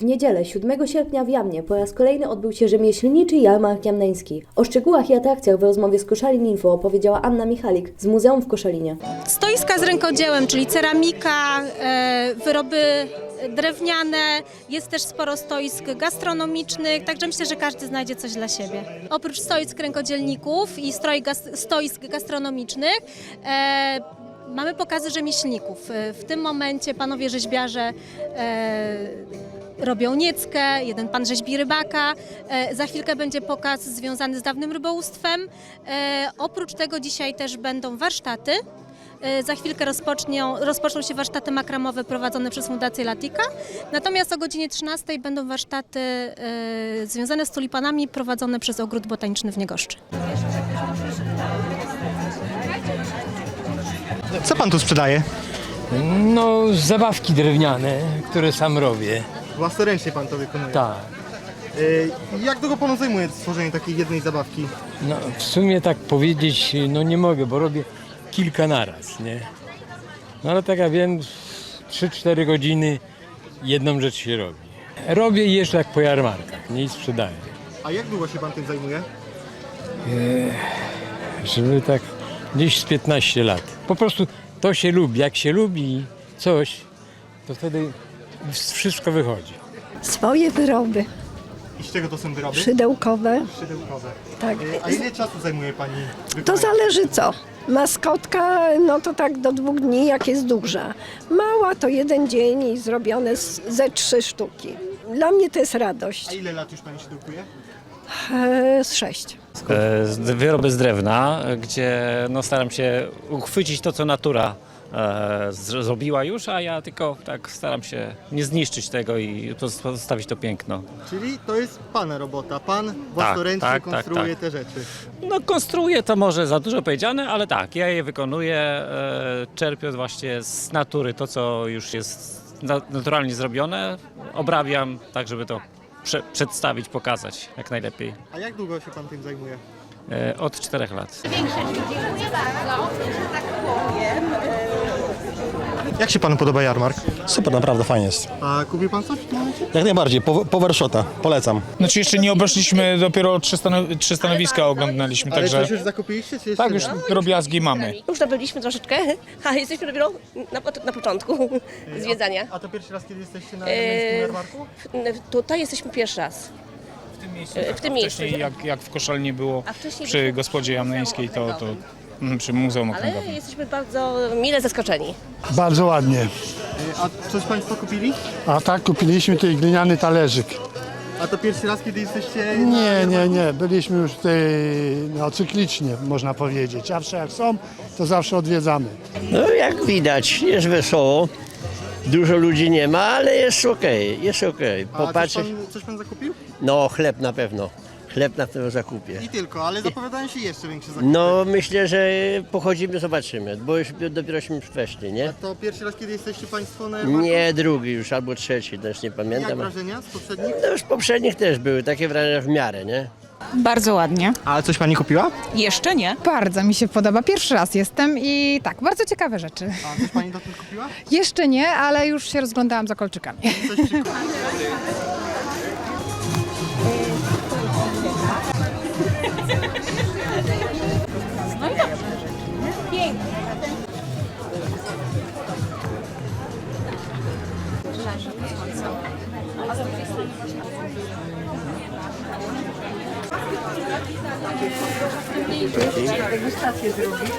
W niedzielę 7 sierpnia w Jamnie po raz kolejny odbył się rzemieślniczy jarmark jamneński. O szczegółach i atrakcjach w rozmowie z Koszalin Info opowiedziała Anna Michalik z Muzeum w Koszalinie. Stoiska z rękodziełem, czyli ceramika, e, wyroby drewniane, jest też sporo stoisk gastronomicznych, także myślę, że każdy znajdzie coś dla siebie. Oprócz stoisk rękodzielników i stoisk gastronomicznych, e, mamy pokazy rzemieślników. E, W tym momencie panowie rzeźbiarze robią nieckę, jeden pan rzeźbi rybaka. E, za chwilkę będzie pokaz związany z dawnym rybołówstwem. E, oprócz tego dzisiaj też będą warsztaty. E, Za chwilkę rozpoczną, rozpoczną się warsztaty makramowe prowadzone przez Fundację Latika. Natomiast o godzinie 13 będą warsztaty związane z tulipanami prowadzone przez Ogród Botaniczny w Niegoszczy. Co pan tu sprzedaje? No, zabawki drewniane, które sam robię. Własnoręcznie pan to wykonuje. Tak. Y, Jak długo panu zajmuje stworzenie takiej jednej zabawki? No, w sumie tak powiedzieć, no nie mogę, bo robię kilka naraz, nie? No ale tak jak wiem, 3-4 godziny jedną rzecz się robi. Robię i jeszcze tak po jarmarkach, nie i sprzedaję. A jak długo się pan tym zajmuje? Żeby tak gdzieś z 15 lat. Po prostu to się lubi. Jak się lubi coś, to wtedy wszystko wychodzi. Swoje wyroby I z czego to są wyroby? szydełkowe. Szydełkowe. Tak. A ile czasu zajmuje pani To wykonanie? zależy co. Maskotka, no to tak do dwóch dni, jak jest duża. Mała to jeden dzień i zrobione z, ze trzy sztuki. Dla mnie to jest A radość. ile lat już pani szydłkuje? E, z sześć. E, z- wyroby z drewna, gdzie no, staram się uchwycić to, co natura zrobiła już, a ja tylko tak staram się nie zniszczyć tego i poz- pozostawić to piękno. Czyli to jest pana robota. Pan własnoręcznie tak, tak, konstruuje tak. te rzeczy. No konstruuję to może za dużo powiedziane, ale tak, ja je wykonuję, e, czerpiąc właśnie z natury to, co już jest na, naturalnie zrobione, obrabiam tak, żeby to prze, przedstawić, pokazać jak najlepiej. A jak długo się pan tym zajmuje? E, od czterech lat. Jak się panu podoba jarmark? Super, naprawdę fajnie jest. A kupił pan coś w tym momencie? Jak najbardziej, po- power shota, polecam. Znaczy jeszcze nie obeszliśmy, dopiero trzy, stanow- trzy stanowiska oglądaliśmy, Ale także coś już zakupiliście, czy jeszcze tak, już nie? drobiazgi mamy. Już nabyliśmy troszeczkę, a jesteśmy dopiero na, na początku zwiedzania. A to pierwszy raz, kiedy jesteście na niemieckim jarmarku? Tutaj jesteśmy pierwszy raz. W tym miejscu, E, w tym miejscu. Wcześniej jak, jak w Koszalnie było A wcześniej przy byliśmy gospodzie jamneńskiej, to, to przy Muzeum Ale Okręgowym. jesteśmy bardzo mile zaskoczeni. Bardzo ładnie. A coś państwo kupili? A tak kupiliśmy tutaj gliniany talerzyk. A to pierwszy raz, kiedy jesteście na Nie, jarmarku? nie, nie. Byliśmy już tutaj no, cyklicznie, można powiedzieć. Zawsze jak są, to zawsze odwiedzamy. No jak widać, jest wesoło. Dużo ludzi nie ma, ale jest okej, jest okej. A coś Popatrzeć. pan, coś pan zakupił? No chleb na pewno. Chleb na pewno zakupię. I tylko, ale zapowiadają się jeszcze większe zakupy. No myślę, że pochodzimy, zobaczymy, bo już dopierośmy weszli, nie? To pierwszy raz, kiedy jesteście państwo na jarmarku? Nie drugi już, albo trzeci, też nie Jak pamiętam. wrażenia z poprzednich? No już poprzednich też były takie wrażenia w miarę, nie? Bardzo ładnie. Ale coś pani kupiła? Jeszcze nie. Bardzo mi się podoba. Pierwszy raz jestem i tak, bardzo ciekawe rzeczy. A coś pani dotąd kupiła? Jeszcze nie, ale już się rozglądałam za kolczykami. Coś No i dobrze. Pięknie. Leży do słońca. A z drugiej strony można Degustację zrobić.